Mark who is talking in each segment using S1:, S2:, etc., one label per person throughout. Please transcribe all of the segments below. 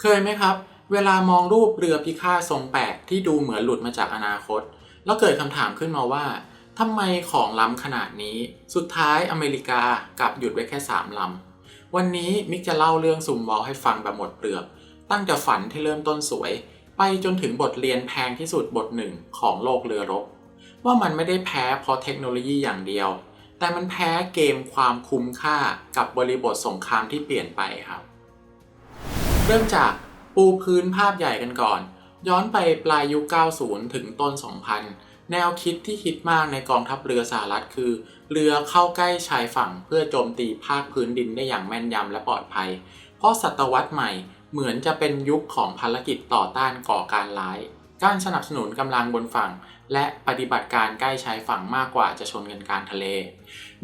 S1: เคยไหมครับ เวลามองรูปเรือพิฆาตทรงแปลกที่ดูเหมือนหลุดมาจากอนาคต แล้วเกิดคำถามขึ้นมาว่าทำไมของล้ำขนาดนี้ สุดท้ายอเมริกากลับหยุดไว้แค่ 3ลำ วันนี้มิกจะเล่าเรื่องซุมวอลให้ฟังแบบหมดเปลือก ตั้งแต่ฝันที่เริ่มต้นสวย ไปจนถึงบทเรียนแพงที่สุดบทหนึ่งของโลกเรือรบ ว่ามันไม่ได้แพ้เพราะเทคโนโลยีอย่างเดียว แต่มันแพ้เกมความคุ้มค่ากับบริบทสงครามที่เปลี่ยนไปครับ เริ่มจากปูพื้นภาพใหญ่กันก่อน ย้อนไปปลายยุค 90 ถึงต้น 2000 แนวคิดที่ฮิตมากในกองทัพเรือสหรัฐคือ เรือเข้าใกล้ชายฝั่งเพื่อโจมตีภาคพื้นดินได้อย่างแม่นยำและปลอดภัย เพราะศตวรรษใหม่เหมือนจะเป็นยุคของภารกิจต่อต้านก่อการร้าย การสนับสนุนกำลังบนฝั่ง และปฏิบัติการใกล้ชายฝั่งมากกว่าจะชนกันกลารทะเล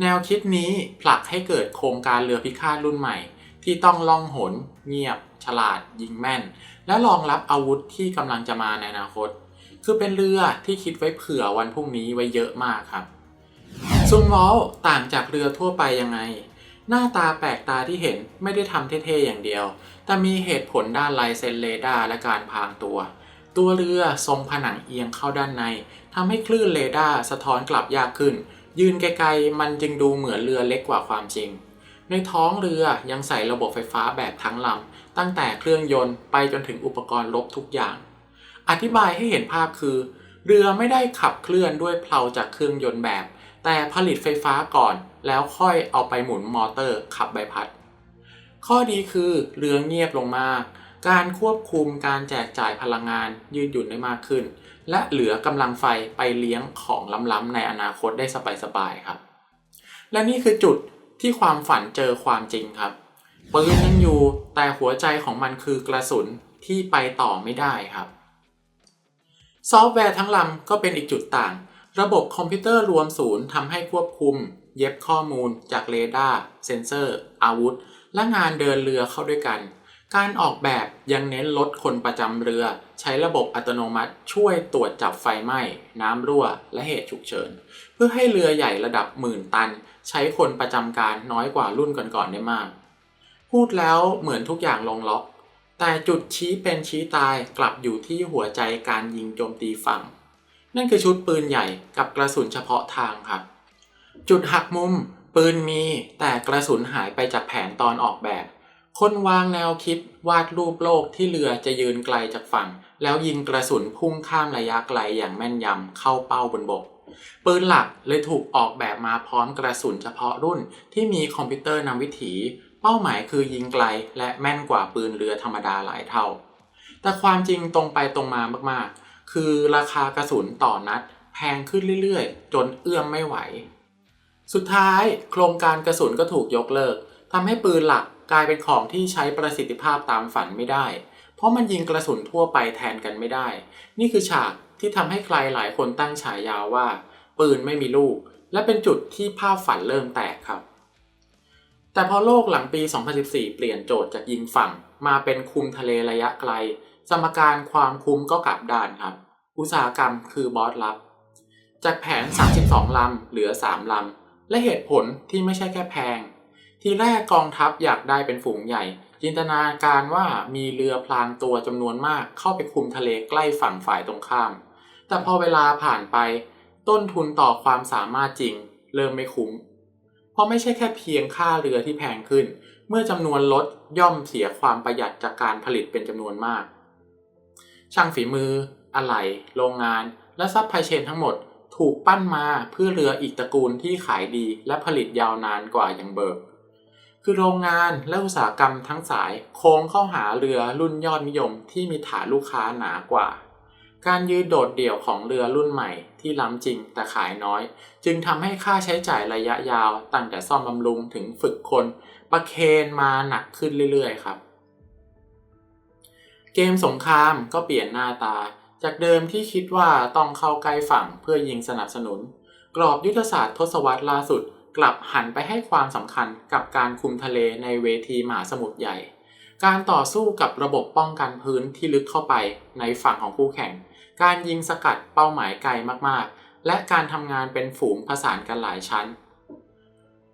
S1: แนวคิดนี้ผลักให้เกิดโครงการเรือพิฆาตรุ่นใหม่ ที่ต้องล่องหน เงียบ ฉลาดยิงแม่น และรองรับอาวุธที่กำลังจะมาในอนาคต คือเป็นเรือที่คิดไว้เผื่อวันพรุ่งนี้ไว้เยอะมากครับซุนวอลต่างจากเรือทั่วไปยังไง หน้าตาแปลกตาที่เห็นไม่ได้ทำเท่ๆอย่างเดียว แต่มีเหตุผลด้านลายเซ็นเรดาร์และการพรางตัว ตัวเรือทรงผนังเอียงเข้าด้านในทำให้คลื่นเรดาร์สะท้อนกลับยากขึ้น ยืนไกลๆ มันจึงดูเหมือนเรือเล็กกว่าความจริง ในท้องเรือยังใส่ระบบไฟฟ้าแบบทั้งลำ ตั้งแต่เครื่องยนต์ไปจนถึงอุปกรณ์รบทุกอย่าง อธิบายให้เห็นภาพคือ เรือไม่ได้ขับเคลื่อนด้วยเพลาจากเครื่องยนต์แบบ แต่ผลิตไฟฟ้าก่อน แล้วค่อยเอาไปหมุนมอเตอร์ขับใบพัด ข้อดีคือเรือเงียบลงมาก การควบคุมการแจกจ่ายพลังงานยืดหยุ่นได้มากขึ้น และเหลือกำลังไฟไปเลี้ยงของล้ำๆในอนาคตได้สบายๆครับ และนี่คือจุดที่ความฝันเจอความจริงครับ ปืนยังอยู่แต่หัวใจของมันคือกระสุนที่ไปต่อไม่ได้ครับ ซอฟต์แวร์ทั้งลำก็เป็นอีกจุดต่าง ระบบคอมพิวเตอร์รวมศูนย์ทำให้ควบคุม เย็บข้อมูล จากเรดาร์เซนเซอร์ อาวุธ และงานเดินเรือเข้าด้วยกัน การออกแบบยังเน้นลดคนประจำเรือ ใช้ระบบอัตโนมัติช่วยตรวจจับไฟไหม้ น้ำรั่ว และเหตุฉุกเฉิน เพื่อให้เรือใหญ่ระดับหมื่นตัน ใช้คนประจำการน้อยกว่ารุ่นก่อนๆได้มาก พูดแล้วเหมือนทุกอย่างลงล็อก แต่จุดชี้เป็นชี้ตายกลับอยู่ที่หัวใจการยิงโจมตีฝั่ง นั่นคือชุดปืนใหญ่กับกระสุนเฉพาะทางครับ จุดหักมุม ปืนมี แต่กระสุนหายไปจากแผนตอนออกแบบ คนวางแนวคิดวาดรูปโลกที่เรือจะยืนไกลจากฝั่ง แล้วยิงกระสุนพุ่งข้ามระยะไกลอย่างแม่นยำเข้าเป้าบนบกปืนหลักเลยถูกออกแบบมาพร้อมกระสุนเฉพาะรุ่นที่มีคอมพิวเตอร์นำวิถี เป้าหมายคือยิงไกลและแม่นกว่าปืนเรือธรรมดาหลายเท่า แต่ความจริงตรงไปตรงมามากๆ คือราคากระสุนต่อนัดแพงขึ้นเรื่อยๆ จนเอื้อมไม่ไหว สุดท้ายโครงการกระสุนก็ถูกยกเลิกทำให้ปืนหลักกลายเป็นของที่ใช้ประสิทธิภาพตามฝันไม่ได้ เพราะมันยิงกระสุนทั่วไปแทนกันไม่ได้ นี่คือฉากที่ทำให้ใครหลายคนตั้งฉายาว่า ปืนไม่มีลูก และเป็นจุดที่ภาพฝันเริ่มแตกครับ แต่พอโลกหลังปี 2014 เปลี่ยนโจทย์จากยิงฝั่ง มาเป็นคุมทะเลระยะไกล สมการความคุ้มก็กลับด้านครับ อุตสาหกรรมคือบอสลับ จากแผน 32 ลำ เหลือ 3 ลำ และเหตุผลที่ไม่ใช่แค่แพง ทีแรกกองทัพอยากได้เป็นฝูงใหญ่ จินตนาการว่ามีเรือพลางตัวจำนวนมากเข้าไปคุมทะเลใกล้ฝั่งฝ่ายตรงข้าม แต่พอเวลาผ่านไป ต้นทุนต่อความสามารถจริง เริ่มไม่คุ้ม เพราะไม่ใช่แค่เพียงค่าเรือที่แพงขึ้น เมื่อจำนวนลดย่อมเสียความประหยัดจากการผลิตเป็นจำนวนมาก ช่างฝีมือ อะไหล่ โรงงาน และซัพพลายเชนทั้งหมดถูกปั้นมาเพื่อเรืออีกตระกูลที่ขายดีและผลิตยาวนานกว่าอย่างเบิร์กคือโรงงานและอุตสาหกรรมทั้งสายโค้งเข้าหาเรือรุ่นยอดนิยมที่มีฐานลูกค้าหนากว่า การยืนโดดเดี่ยวของเรือรุ่นใหม่ที่ล้ำจริงแต่ขายน้อย จึงทำให้ค่าใช้จ่ายระยะยาวตั้งแต่ซ่อมบำรุงถึงฝึกคน ประเคนมาหนักขึ้นเรื่อยๆครับ เกมสงครามก็เปลี่ยนหน้าตา จากเดิมที่คิดว่าต้องเข้าใกล้ฝั่งเพื่อยิงสนับสนุน กรอบยุทธศาสตร์ทศวรรษล่าสุด กลับหันไปให้ความสำคัญกับการคุมทะเลในเวทีมหาสมุทรใหญ่ การต่อสู้กับระบบป้องกันพื้นที่ลึกเข้าไปในฝั่งของคู่แข่ง การยิงสกัดเป้าหมายไกลมากๆ และการทำงานเป็นฝูงผสานกันหลายชั้น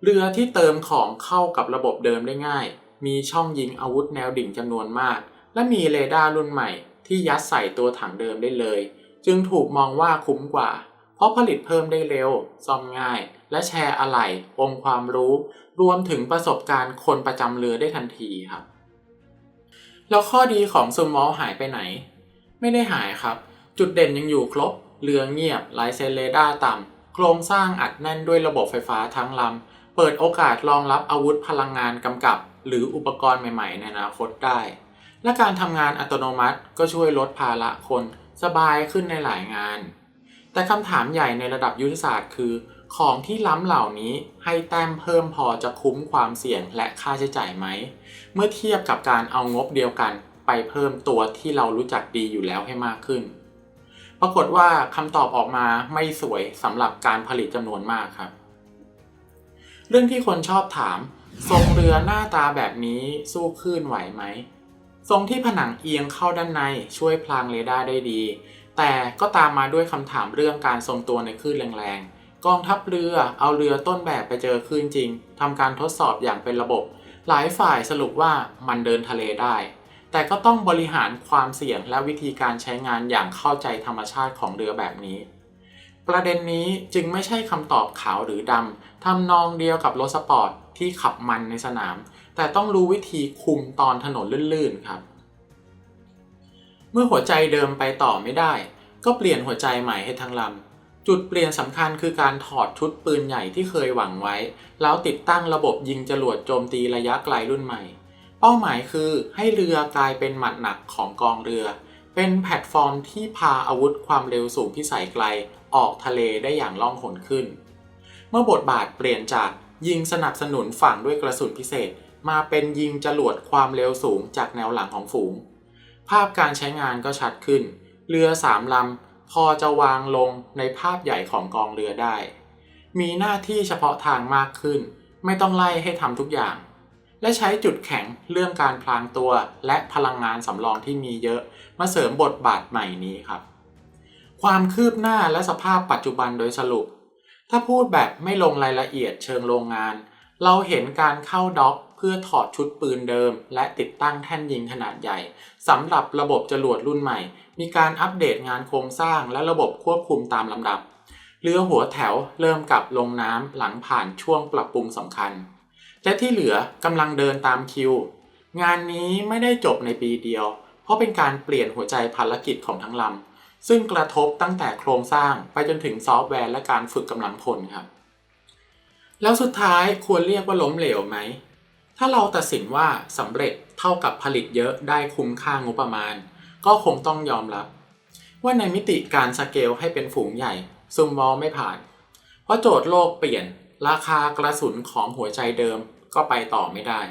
S1: เรือที่เติมของเข้ากับระบบเดิมได้ง่าย มีช่องยิงอาวุธแนวดิ่งจำนวนมาก และมีเรดาร์รุ่นใหม่ที่ยัดใส่ตัวถังเดิมได้เลย จึงถูกมองว่าคุ้มกว่า เพราะผลิตเพิ่มได้เร็วซ่อมง่าย และแชร์อะไหล่องค์ความรู้ รวมถึงประสบการณ์คนประจำเรือได้ทันทีครับ แล้วข้อดีของซูมอลหายไปไหน ไม่ได้หายครับ จุดเด่นยังอยู่ครบ เรือเงียบไลเซนเรดาร์ต่ำ โครงสร้างอัดแน่นด้วยระบบไฟฟ้าทั้งลำ เปิดโอกาสรองรับอาวุธพลังงานกำกับ หรืออุปกรณ์ใหม่ๆ ในอนาคตได้ และการทำงานอัตโนมัติก็ช่วยลดภาระคน สบายขึ้นในหลายงาน แต่คำถามใหญ่ในระดับยุทธศาสตร์คือ ของที่ล้ำเหล่านี้ให้แต้มเพิ่มพอจะคุ้มความเสี่ยงและค่าใช้จ่ายไหม เมื่อเทียบกับการเอางบเดียวกันไปเพิ่มตัวที่เรารู้จักดีอยู่แล้วให้มากขึ้น ปรากฏว่าคำตอบออกมาไม่สวยสำหรับการผลิตจำนวนมากครับ เรื่องที่คนชอบถาม ทรงเรือหน้าตาแบบนี้สู้คลื่นไหวไหม ทรงที่ผนังเอียงเข้าด้านในช่วยพลางเรดาร์ได้ดี แต่ก็ตามมาด้วยคำถามเรื่องการทรงตัวในคลื่นแรงๆ กองทัพเรือเอาเรือต้นแบบไปเจอคลื่นจริงทำการทดสอบอย่างเป็นระบบ หลายฝ่ายสรุปว่ามันเดินทะเลได้ แต่ก็ต้องบริหารความเสี่ยงและวิธีการใช้งานอย่างเข้าใจธรรมชาติของเรือแบบนี้ ประเด็นนี้จึงไม่ใช่คำตอบขาวหรือดำทำนองเดียวกับรถสปอร์ตที่ขับมันในสนาม แต่ต้องรู้วิธีคุมตอนถนนลื่นๆครับ เมื่อหัวใจเดิมไปต่อไม่ได้ ก็เปลี่ยนหัวใจใหม่ให้ทั้งลำ จุดเปลี่ยนสำคัญคือการถอดชุดปืนใหญ่ที่เคยหวังไว้ แล้วติดตั้งระบบยิงจรวดโจมตีระยะไกลรุ่นใหม่ เป้าหมายคือให้เรือกลายเป็นหมัดหนักของกองเรือ เป็นแพลตฟอร์มที่พาอาวุธความเร็วสูงพิสัยไกล ออกทะเลได้อย่างล่องหนขึ้น เมื่อบทบาทเปลี่ยนจากยิงสนับสนุนฝั่งด้วยกระสุนพิเศษ มาเป็นยิงจรวดความเร็วสูงจากแนวหลังของฝูง ภาพการใช้งานก็ชัดขึ้น เรือสามลำ พอจะวางลงในภาพใหญ่ของกองเรือได้ มีหน้าที่เฉพาะทางมากขึ้น ไม่ต้องไล่ให้ทำทุกอย่าง และใช้จุดแข็งเรื่องการพลางตัวและพลังงานสำรองที่มีเยอะ มาเสริมบทบาทใหม่นี้ครับ ความคืบหน้าและสภาพปัจจุบันโดยสรุป ถ้าพูดแบบไม่ลงรายละเอียดเชิงโรงงาน เราเห็นการเข้าด็อก พื่อถอดชุดปืนเดิม และติดตั้งแท่นยิงขนาดใหญ่สำหรับระบบจรวดรุ่นใหม่ มีการอัปเดตงานโครงสร้างและระบบควบคุมตามลำดับ เรือหัวแถวเริ่มกลับลงน้ำหลังผ่านช่วงปรับปรุงสำคัญ และที่เหลือกำลังเดินตามคิว งานนี้ไม่ได้จบในปีเดียว เพราะเป็นการเปลี่ยนหัวใจภารกิจของทั้งลำซึ่งกระทบตั้งแต่โครงสร้างไปจนถึงซอฟต์แวร์และการฝึกกำลังพลครับแล้วสุดท้ายควรเรียกว่าล้มเหลวไหม ถ้าเราตัดสินว่าสำเร็จเท่ากับผลิตเยอะได้คุ้มค่างบประมาณ ก็คงต้องยอมรับ ว่าในมิติการสเกลให้เป็นฝูงใหญ่ซุมวอลไม่ผ่าน เพราะโจทย์โลกเปลี่ยน ราคากระสุนของหัวใจเดิมก็ไปต่อไม่ได้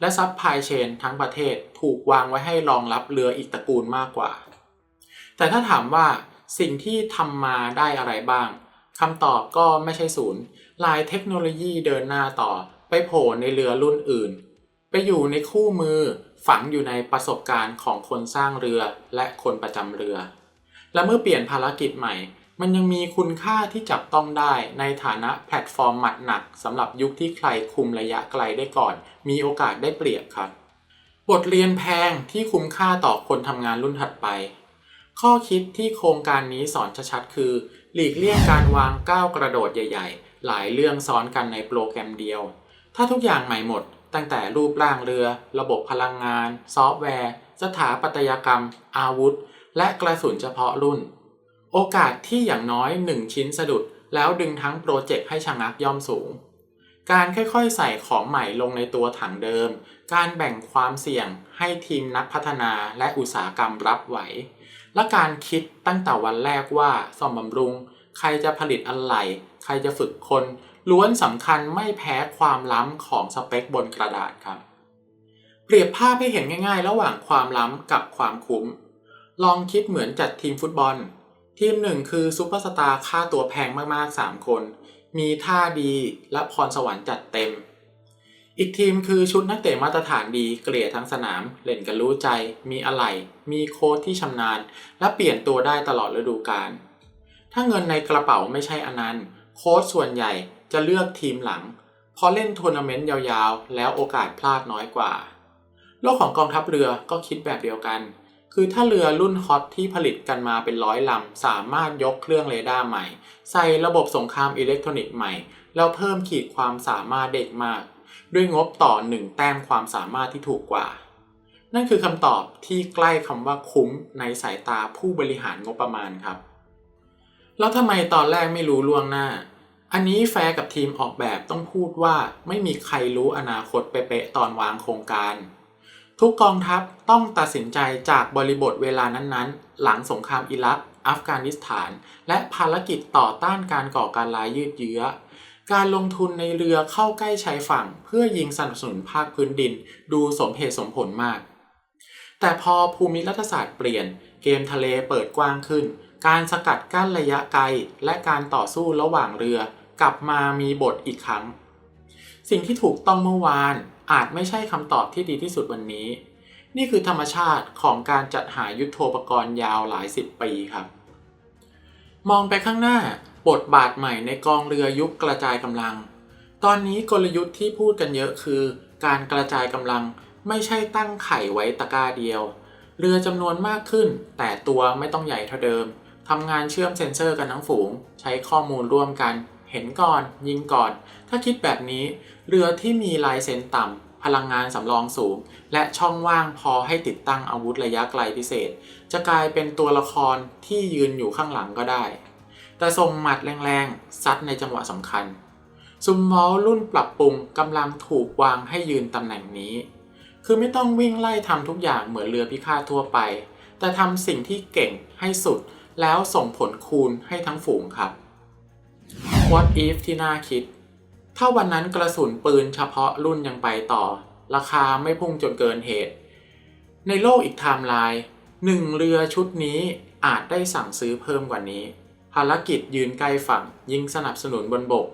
S1: และซับพลายเชนทั้งประเทศถูกวางไว้ให้รองรับเรืออีกตระกูลมากกว่า แต่ถ้าถามว่าสิ่งที่ทำมาได้อะไรบ้างคำตอบก็ไม่ใช่ศูนย์ลายเทคโนโลยีเดินหน้าต่อ ไปโผล่ในเรือรุ่นอื่น ไปอยู่ในคู่มือฝังอยู่ในประสบการณ์ของคนสร้างเรือและคนประจำเรือ และเมื่อเปลี่ยนภารกิจใหม่ มันยังมีคุณค่าที่จับต้องได้ในฐานะแพลตฟอร์มหมัดหนักสำหรับยุคที่ใครคุมระยะไกลได้ก่อน มีโอกาสได้เปรียบครับ บทเรียนแพงที่คุ้มค่าต่อคนทำงานรุ่นถัดไป ข้อคิดที่โครงการนี้สอนชัดๆคือ หลีกเลี่ยงการวางก้าวกระโดดใหญ่ ๆ หลายเรื่องซ้อนกันในโปรแกรมเดียว ถ้าทุกอย่างใหม่หมด ตั้งแต่รูปร่างเรือ ระบบพลังงาน ซอฟต์แวร์ สถาปัตยกรรม อาวุธ และกระสุนเฉพาะรุ่น โอกาสที่อย่างน้อย 1 ชิ้นสะดุด แล้วดึงทั้งโปรเจกต์ให้ชะงักย่อมสูง การค่อยๆ ใส่ของใหม่ลงในตัวถังเดิม การแบ่งความเสี่ยงให้ทีมนักพัฒนาและอุตสาหกรรมรับไหว และการคิดตั้งแต่วันแรกว่าซ่อมบำรุง ใครจะผลิตอะไร ใครจะฝึกคน ล้วนสำคัญไม่แพ้ความล้ำของสเปคบนกระดาษครับ เปรียบภาพให้เห็นง่าย ๆ ระหว่างความล้ำกับความคุ้ม ลองคิดเหมือนจัดทีมฟุตบอล ทีมหนึ่งคือซูเปอร์สตาร์ค่าตัวแพงมากๆ 3 คน มีท่าดีและพรสวรรค์จัดเต็ม อีกทีมคือชุดนักเตะมาตรฐานดีเกลี่ยทั้งสนาม เล่นกันรู้ใจ มีอะไรมีโค้ชที่ชำนาญ และเปลี่ยนตัวได้ตลอดฤดูกาลถ้าเงินในกระเป๋าไม่ใช่อนันต์โค้ชส่วนใหญ่ จะเลือกทีมหลังพอเล่นทัวร์นาเมนต์ยาวๆ แล้วโอกาสพลาดน้อยกว่า โลกของกองทัพเรือก็คิดแบบเดียวกัน คือถ้าเรือรุ่นฮอตที่ผลิตกันมาเป็นร้อยลำ สามารถยกเครื่องเรดาร์ใหม่ ใส่ระบบสงครามอิเล็กทรอนิกส์ใหม่ แล้วเพิ่มขีดความสามารถเด็กมาก ด้วยงบต่อหนึ่งแต้มความสามารถที่ถูกกว่า นั่นคือคำตอบที่ใกล้คำว่าคุ้มในสายตาผู้บริหารงบประมาณครับแล้วทำไมตอนแรกไม่รู้ล่วงหน้า อันนี้แฟร์กับทีมออกแบบต้องพูดว่าไม่มีใครรู้อนาคตเป๊ะๆตอนวางโครงการ ทุกกองทัพต้องตัดสินใจจากบริบทเวลานั้นๆ หลังสงครามอิรัก อัฟกานิสถาน และภารกิจต่อต้านการก่อการร้ายยืดเยื้อ การลงทุนในเรือเข้าใกล้ชายฝั่ง เพื่อยิงสนับสนุนภาคพื้นดิน ดูสมเหตุสมผลมาก แต่พอภูมิรัฐศาสตร์เปลี่ยน เกมทะเลเปิดกว้างขึ้น การสกัดกั้นระยะไกล และการต่อสู้ระหว่างเรือ กลับมามีบทอีกครั้ง สิ่งที่ถูกต้องเมื่อวานอาจไม่ใช่คำตอบที่ดีที่สุดวันนี้ นี่คือธรรมชาติของการจัดหายุทโธปกรณ์ยาวหลายสิบปีครับ มองไปข้างหน้าบทบาทใหม่ในกองเรือยุคกระจายกำลัง ตอนนี้กลยุทธ์ที่พูดกันเยอะคือ การกระจายกำลังไม่ใช่ตั้งไข่ไว้ตะกร้าเดียว เรือจำนวนมากขึ้น แต่ตัวไม่ต้องใหญ่เท่าเดิมทำงานเชื่อมเซ็นเซอร์กันทั้งฝูง ใช้ข้อมูลร่วมกัน เห็นก่อนยิงก่อน ถ้าคิดแบบนี้ เรือที่มีลายเซ็นต่ำพลังงานสำรองสูง และช่องว่างพอให้ติดตั้งอาวุธระยะไกลพิเศษ จะกลายเป็นตัวละครที่ยืนอยู่ข้างหลังก็ได้ แต่ส่งหมัดแรงๆ ซัดในจังหวะสำคัญ ซุมมอลรุ่นปรับปรุงกำลังถูกวางให้ยืนตำแหน่งนี้ คือไม่ต้องวิ่งไล่ทำทุกอย่างเหมือนเรือพิฆาตทั่วไป แต่ทำสิ่งที่เก่งให้สุดแล้วส่งผลคูณให้ทั้งฝูงครับ What if ที่น่าคิด ถ้าวันนั้นกระสุนปืนเฉพาะรุ่นยังไปต่อ ราคาไม่พุ่งจนเกินเหตุ ในโลกอีกไทม์ไลน์หนึ่งเรือชุดนี้อาจได้สั่งซื้อเพิ่มกว่านี้ ภารกิจยืนใกล้ฝั่งยิงสนับสนุนบนบก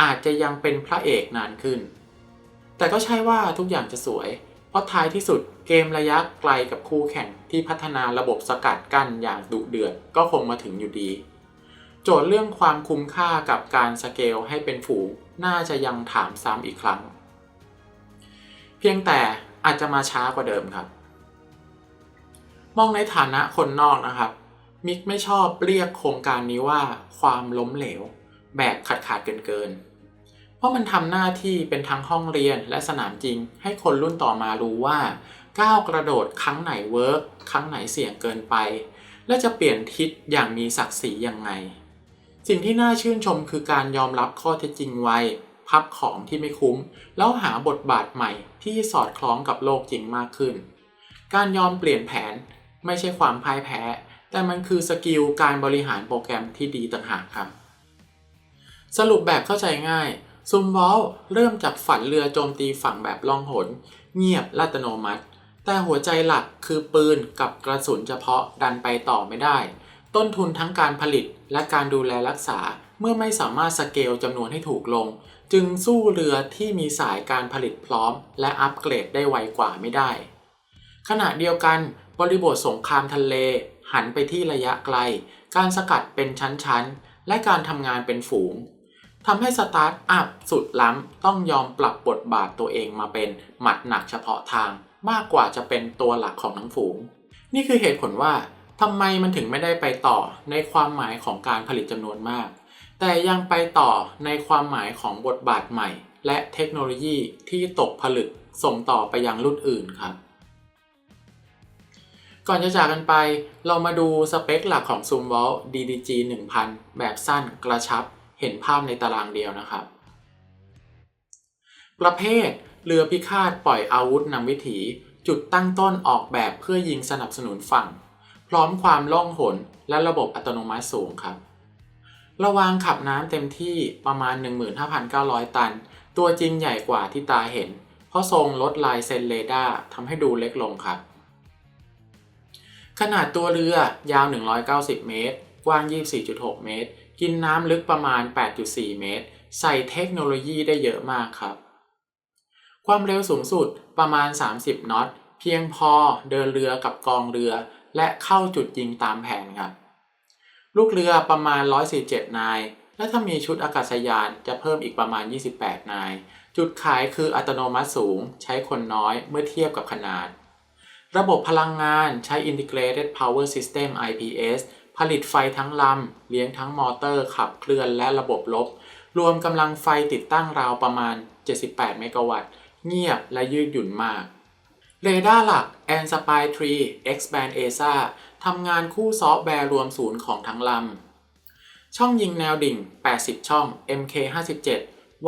S1: อาจจะยังเป็นพระเอกนานขึ้น แต่ก็ใช่ว่าทุกอย่างจะสวย เพราะท้ายที่สุดเกมระยะไกลกับคู่แข่งที่พัฒนาระบบสกัดกั้นอย่างดุเดือดก็คงมาถึงอยู่ดี โจทย์เรื่องความคุ้มค่ากับการสเกลให้เป็นฝูงน่าจะยังถามซ้ำอีกครั้ง เพียงแต่อาจจะมาช้ากว่าเดิมครับ มองในฐานะคนนอกนะครับ มิกไม่ชอบเรียกโครงการนี้ว่าความล้มเหลว แบบขาดขาดเกินเกิน เพราะมันทำหน้าที่เป็นทั้งห้องเรียนและสนามจริง ให้คนรุ่นต่อมารู้ว่าก้าวกระโดดครั้งไหนเวิร์กครั้งไหนเสี่ยงเกินไป และจะเปลี่ยนทิศอย่างมีศักดิ์ศรียังไง สิ่งที่น่าชื่นชมคือการยอมรับข้อเท็จจริงไว้ พับของที่ไม่คุ้ม แล้วหาบทบาทใหม่ที่สอดคล้องกับโลกจริงมากขึ้น การยอมเปลี่ยนแผนไม่ใช่ความพ่ายแพ้ แต่มันคือสกิลการบริหารโปรแกรมที่ดีต่างหากครับ สรุปแบบเข้าใจง่ายซุมวอลเริ่มจากฝันเรือโจมตีฝั่งแบบล่องหน เงียบละอัตโนมัติ แต่หัวใจหลักคือปืนกับกระสุนเฉพาะดันไปต่อไม่ได้ ต้นทุนทั้งการผลิตและการดูแลรักษา เมื่อไม่สามารถสเกลจำนวนให้ถูกลง จึงสู้เรือที่มีสายการผลิตพร้อม และอัปเกรดได้ไวกว่าไม่ได้ ขณะเดียวกันบริบทสงครามทะเล หันไปที่ระยะไกล การสกัดเป็นชั้นๆ และการทำงานเป็นฝูงทำให้สตาร์ทอัพสุดล้ำต้องยอมปรับบทบาทตัวเองมาเป็นหมัดหนักเฉพาะทาง มากกว่าจะเป็นตัวหลักของทั้งฝูง นี่คือเหตุผลว่า ทำไมมันถึงไม่ได้ไปต่อในความหมายของการผลิตจำนวนมาก แต่ยังไปต่อในความหมายของบทบาทใหม่ และเทคโนโลยีที่ตกผลึกส่งต่อไปยังรุ่นอื่นครับ ก่อนจะจากกันไป เรามาดูสเปคหลักของ Zoom Vault DDG 1000 แบบสั้นกระชับ เห็นภาพในตารางเดียวนะครับ ประเภทเรือพิฆาตปล่อยอาวุธนำวิถี จุดตั้งต้นออกแบบเพื่อยิงสนับสนุนฝั่ง พร้อมความล่องหนและระบบอัตโนมัติสูงครับ ระวางขับน้ำเต็มที่ประมาณ 15,900 ตัน ตัวจริงใหญ่กว่าที่ตาเห็น เพราะทรงลดลายเซนเรดาร์ทำให้ดูเล็กลงครับ ขนาดตัวเรือยาว 190 เมตร กว้าง 24.6 เมตร กินน้ำลึกประมาณ 8.4 เมตร ใส่เทคโนโลยีได้เยอะมากครับ ความเร็วสูงสุดประมาณ 30นอต เพียงพอเดินเรือกับกองเรือ และเข้าจุดยิงตามแผนครับ ลูกเรือประมาณ 147 นาย และถ้ามีชุดอากาศยานจะเพิ่มอีกประมาณ 28 นาย จุดขายคืออัตโนมัติสูง ใช้คนน้อยเมื่อเทียบกับขนาด ระบบพลังงานใช้ Integrated Power System IPS ผลิตไฟทั้งลำ เลี้ยงทั้งมอเตอร์ขับเคลื่อนและระบบลบ รวมกำลังไฟติดตั้งราวประมาณ 78 เมกะวัตต์ เงียบและยืดหยุ่นมาก เรดาร์หลัก a n s p i r 3 Expand ASA ทำงานคู่ซอฟต์แวร์รวมศูนย์ของทั้งลำ ช่องยิงแนวดิ่ง 80 ช่อง MK57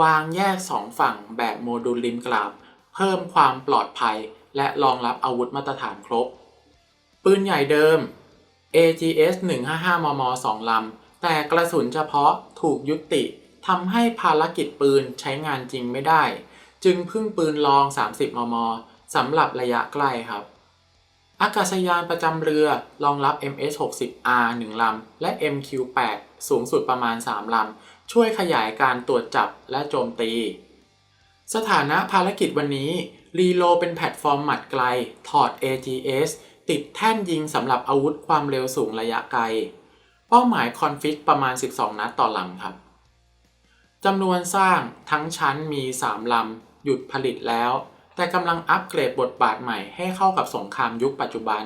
S1: วางแยก 2 ฝั่งแบบโมดูลริมกราบ เพิ่มความปลอดภัย และรองรับอาวุธมาตรฐานครบ ปืนใหญ่เดิม AGS 155 มม 2 ลำ แต่กระสุนเฉพาะถูกยุติทำให้ภารกิจปืนใช้งานจริงไม่ได้ จึงพึ่งปืนลอง 30 มม สำหรับระยะใกล้ครับ อากาศยานประจำเรือรองรับ MS-60R 1 ลำ และ MQ-8 สูงสุดประมาณ 3 ลำ ช่วยขยายการตรวจจับและโจมตี สถานะภารกิจวันนี้ รีโลเป็นแพลตฟอร์มหมัดไกล ถอด AGS ติดแท่นยิงสำหรับอาวุธความเร็วสูงระยะไกล เป้าหมายคอนฟิกประมาณ 12 นัดต่อลำครับจำนวนสร้างทั้งชั้นมี 3 ลำ หยุดผลิตแล้ว แต่กำลังอัปเกรดบทบาทใหม่ให้เข้ากับสงครามยุคปัจจุบัน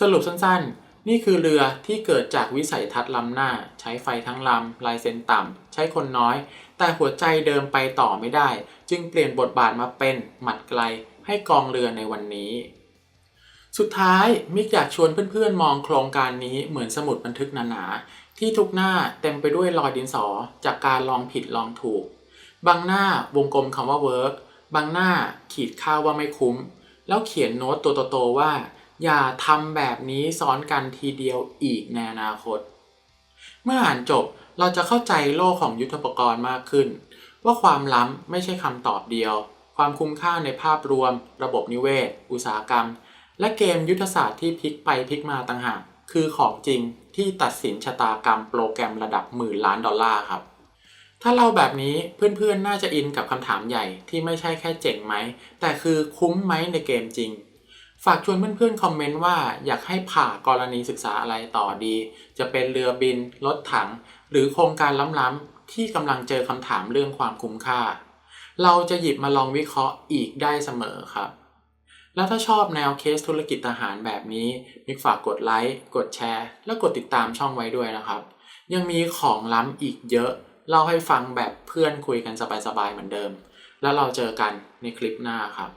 S1: สรุปสั้นๆ นี่คือเรือที่เกิดจากวิสัยทัศน์ลำหน้า ใช้ไฟทั้งลำลายเซ็นต่ำ ใช้คนน้อย แต่หัวใจเดิมไปต่อไม่ได้ จึงเปลี่ยนบทบาทมาเป็นหมัดไกลให้กองเรือในวันนี้ สุดท้ายมิกอยากชวนเพื่อนๆ มองโครงการนี้เหมือนสมุดบันทึกหนาๆที่ทุกหน้าเต็มไปด้วยรอยดินสอจากการลองผิดลองถูก บางหน้าวงกลมคำว่า work บางหน้าขีดค่าว่าไม่คุ้ม แล้วเขียนโน้ตตัวโตๆว่า อย่าทำแบบนี้ซ้อนกันทีเดียวอีกในอนาคต เมื่ออ่านจบเราจะเข้าใจโลกของยุทธปกรณ์มากขึ้น ว่าความล้ำไม่ใช่คำตอบเดียว ความคุ้มค่าในภาพรวม ระบบนิเวศ อุตสาหกรรม และเกมยุทธศาสตร์ที่พลิกไปพลิกมาต่างหากคือของจริงที่ตัดสินชะตากรรมโปรแกรมระดับหมื่นล้านดอลลาร์ครับ ถ้าเล่าแบบนี้เพื่อนๆ น่าจะอินกับคำถามใหญ่ที่ไม่ใช่แค่เจ๋งไหม แต่คือคุ้มไหมในเกมจริง ฝากชวนเพื่อนๆ คอมเมนต์ว่าอยากให้ผ่ากรณีศึกษาอะไรต่อดี จะเป็นเรือบิน รถถัง หรือโครงการล้ำๆ ที่กำลังเจอคำถามเรื่องความคุ้มค่า เราจะหยิบมาลองวิเคราะห์อีกได้เสมอครับ แล้วถ้าชอบแนวเคสธุรกิจทหารแบบนี้มิกฝากกดไลค์ กดแชร์ และกดติดตามช่องไว้ด้วยนะครับ ยังมีของล้ำอีกเยอะ เล่าให้ฟังแบบเพื่อนคุยกันสบายๆเหมือนเดิม แล้วเราเจอกันในคลิปหน้าครับ